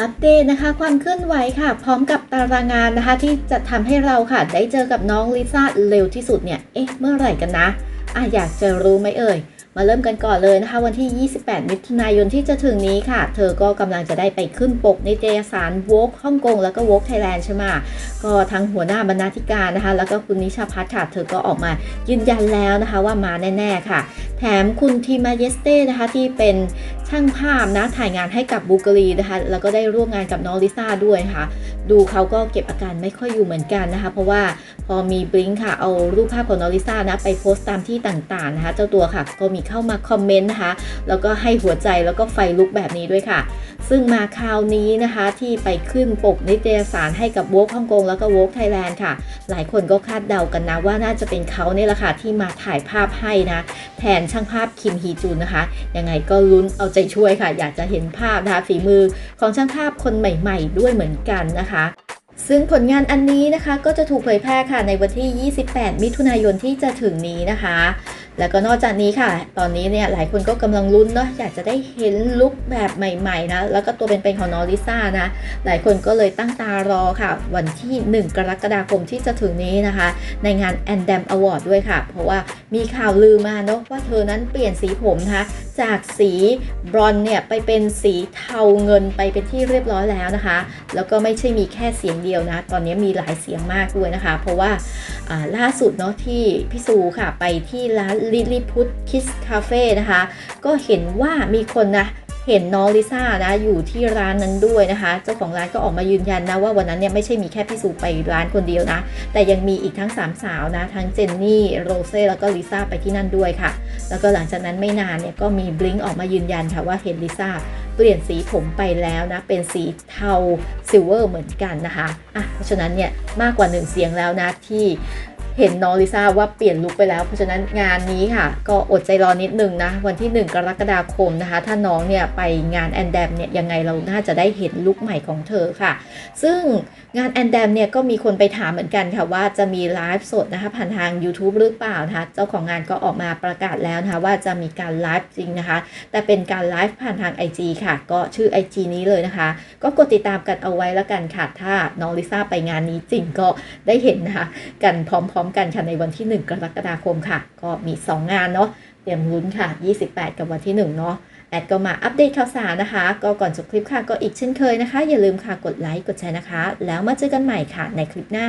อัปเดตนะคะ ความเคลื่อนไหวค่ะ พร้อมกับตารางงานนะคะ ที่จะทำให้เราค่ะ ได้เจอกับน้องลิซ่าเร็วที่สุดเนี่ย เอ๊ะ เมื่อไหร่กันนะอะอยากจะรู้ไหมเอ่ย มาเริ่มกันก่อนเลยนะคะ วันที่ 28 มิถุนายนที่จะถึงนี้ค่ะ เธอก็กำลังจะได้ไปขึ้นปกในิตยสาร Vogue ฮ่องกงแล้วก็ Vogue Thailand ใช่ไหมก็ทั้งหัวหน้าบรรณาธิการนะคะ แล้วก็คุณนิชาพัฒน์ค่ะ เธอก็ออกมายืนยันแล้วนะคะว่ามาแน่ ๆ ค่ะ แถมคุณทีมาเยสเต้นะคะที่เป็น ช่างภาพนะถ่ายงานให้กับบูเกอรีนะคะ แล้วก็ได้ร่วมงานกับน้องลิซ่าด้วยนะคะดูเขาก็เก็บอาการไม่ค่อยอยู่เหมือนกันนะคะ เพราะว่าพอมีบลิงค่ะเอารูปภาพของน้องลิซ่านะไปโพสต์ตามที่ต่างๆนะคะ เจ้าตัวค่ะก็มีเข้ามาคอมเมนต์นะคะ แล้วก็ให้หัวใจแล้วก็ไฟลุกแบบนี้ด้วยค่ะ ซึ่งมาคราวนี้นะคะที่ไปขึ้นปกนิตยสารให้กับโวกฮ่องกงแล้วก็โวกไทยแลนด์ค่ะ หลายคนก็คาดเดากันนะว่าน่าจะเป็นเขาเนี่ยแหละค่ะที่มาถ่ายภาพให้นะ แทนช่างภาพคิมฮีจุนนะคะ ยังไงก็ลุ้นเอาใจช่วยค่ะ อยากจะเห็นภาพนะคะฝีมือของช่างภาพคนใหม่ ๆ ด้วยเหมือนกันนะคะซึ่งผลงานอันนี้นะคะก็จะถูกเผยแพร่ค่ะในวันที่ 28 มิถุนายนที่จะถึงนี้นะคะ แล้วก็นอกจากนี้ค่ะ ตอนนี้เนี่ยหลายคนก็กำลังลุ้นเนาะอยากจะได้เห็นลุคแบบใหม่ๆนะแล้วก็ตัวเป็นๆของน้องลิซ่านะหลายคนก็เลยตั้งตารอค่ะ วันที่ 1 กรกฎาคมที่จะถึงนี้นะคะ ในงาน a n d a m Award ด้วยค่ะ เพราะว่ามีข่าวลือมาเนาะว่าเธอนั้นเปลี่ยนสีผมนะคะ จากสีบรอนเนี่ยไปเป็นสีเทาเงินไปเป็นที่เรียบร้อยแล้วนะคะ แล้วก็ไม่ใช่มีแค่เสียงเดียวนะ ตอนนี้มีหลายเสียงมากด้วยนะคะ เพราะว่าล่าสุดเนาะที่พี่ซูค่ะไปที่ร้านลิลี่พุทคิสคาเฟ่นะคะ ก็เห็นว่ามีคนนะ เห็นน้องลิซ่านะอยู่ที่ร้านนั้นด้วยนะคะ เจ้าของร้านก็ออกมายืนยันนะว่าวันนั้นเนี่ยไม่ใช่มีแค่พี่ซูไปร้านคนเดียวนะ แต่ยังมีอีกทั้ง 3 สาวนะ ทั้งเจนนี่โรเซ่แล้วก็ลิซ่าไปที่นั่นด้วยค่ะ แล้วก็หลังจากนั้นไม่นานเนี่ยก็มีบลิงออกมายืนยันค่ะว่าเห็นลิซ่าเปลี่ยนสีผมไปแล้วนะ เป็นสีเทาซิลเวอร์เหมือนกันนะคะอะเพราะฉะนั้นเนี่ยมากกว่าหนึ่งเสียงแล้วนะที่ เห็นน้องลิซ่าว่าเปลี่ยนลุคไปแล้ว เพราะฉะนั้นงานนี้ค่ะ ก็อดใจรอนิดนึงนะ วันที่ 1 กรกฎาคมนะคะ ถ้าน้องเนี่ยไปงานแอนแดมเนี่ยยังไงเราน่าจะได้เห็นลุคใหม่ของเธอค่ะ ซึ่งงานแอนแดมเนี่ยก็มีคนไปถามเหมือนกันค่ะ ว่าจะมีไลฟ์สดนะคะผ่านทาง YouTube หรือเปล่านะคะเจ้าของงานก็ออกมาประกาศแล้วนะคะว่าจะมีการไลฟ์จริงนะคะ แต่เป็นการไลฟ์ผ่านทาง IG ค่ะ ก็ชื่อ IG นี้เลยนะคะ ก็กดติดตามกันเอาไว้แล้วกันค่ะถ้าน้องลิซ่าไปงานนี้จริงก็ได้เห็นนะคะกันพร้อมๆกันค่ะในวันที่ 1 กรกฎาคมค่ะ ก็มี 2 งานเนาะเตรียมลุ้นค่ะ 28 กับวันที่ 1 เนาะแอดก็มาอัปเดตข่าวสารนะคะ ก็ก่อนจบคลิปค่ะก็อีกเช่นเคยนะคะ อย่าลืมค่ะกดไลค์กดแชร์นะคะ แล้วมาเจอกันใหม่ค่ะในคลิปหน้า